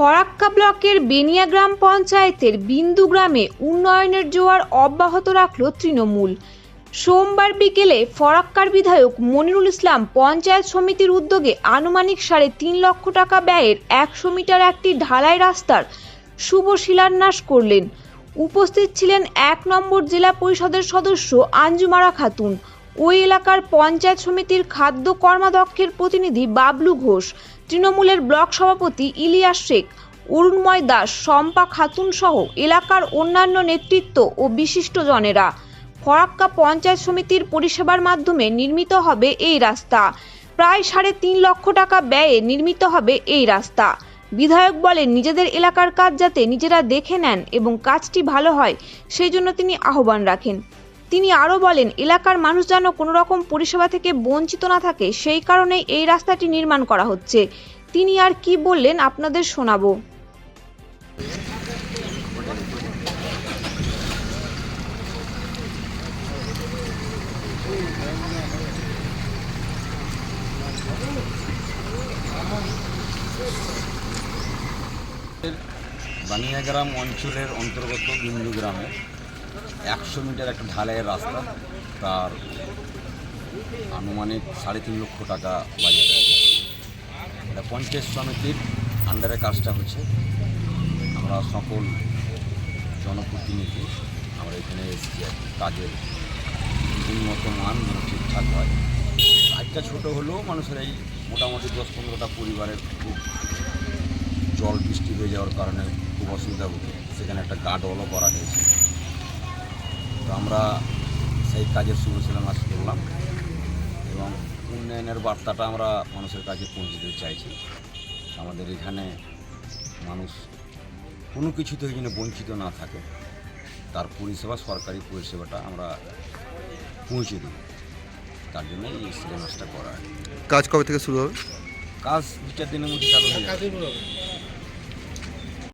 ফরাক্কা ব্লকের বেনিয়া গ্রাম পঞ্চায়েতের বিন্দু গ্রামে উন্নয়নের জোয়ার অব্যাহত রাখল তৃণমূল। সোমবার বিকেলে ফরাক্কার বিধায়ক মনিরুল ইসলাম পঞ্চায়েত সমিতির উদ্যোগে আনুমানিক সাড়ে তিন লক্ষ টাকা ব্যয়ের একশো মিটার একটি ঢালাই রাস্তার শুভ শিলান্যাস করলেন। উপস্থিত ছিলেন এক নম্বর জেলা পরিষদের সদস্য আঞ্জুমারা খাতুন। ওই এলাকার পঞ্চায়েত সমিতির খাদ্য কর্মাধ্যক্ষের প্রতিনিধি বাবলু ঘোষ। তৃণমূলের ব্লক সভাপতি ইলিয়াস শেখ, অরুণময় দাস, শম্পা খাতুন সহ এলাকার অন্যান্য নেতৃত্ব ও বিশিষ্টজনেরা। ফরাক্কা পঞ্চায়েত সমিতির পরিষেবার মাধ্যমে নির্মিত হবে এই রাস্তা। প্রায় সাড়ে তিন লক্ষ টাকা ব্যয়ে নির্মিত হবে এই রাস্তা। বিধায়ক বলেন, নিজেদের এলাকার কাজ যাতে নিজেরা দেখে নেন এবং কাজটি ভালো হয়, সেই জন্য তিনি আহ্বান রাখেন। তিনি আরও বলেন, এলাকার মানুষ যেন কোনো রকম পরিষেবা থেকে বঞ্চিত না থাকে, সেই কারণেই এই রাস্তাটি নির্মাণ করা হচ্ছে। তিনি আর কি বললেন আপনাদের শোনাবো। বানিয়াগ্রাম অঞ্চলের অন্তর্গত বিন্দু গ্রামে একশো মিটার একটা ঢালাইয়ের রাস্তা, তার আনুমানিক সাড়ে তিন লক্ষ টাকা বাজেট এটা পঞ্চায়েত সমিতির আন্ডারে কাজটা হচ্ছে। আমরা সকল জনপ্রতিনিধি আমরা এখানে এসেছি কাজের উন্নত মান ঠিকঠাক হয়। কাজটা ছোটো হলেও মানুষের এই মোটামুটি দশ পনেরোটা পরিবারের খুব জল বৃষ্টি হয়ে যাওয়ার কারণে খুব অসুবিধা হতো সেখানে একটা গার্ডওয়ালও করা হয়েছে। তো আমরা সেই কাজের শুভ শিলান্যাস করলাম। এবং উন্নয়নের বার্তাটা আমরা মানুষের কাছে পৌঁছে দিতে চাইছি। আমাদের এখানে মানুষ কোনো কিছু থেকে যেন বঞ্চিত না থাকে তার পরিষেবা সরকারি পরিষেবাটা আমরা পৌঁছে দিই তার জন্য এই শিলান্যাসটা করা কাজ কবে থেকে শুরু হবে? কাজ দু চার দিনের মধ্যে চালু হয়ে যাবে।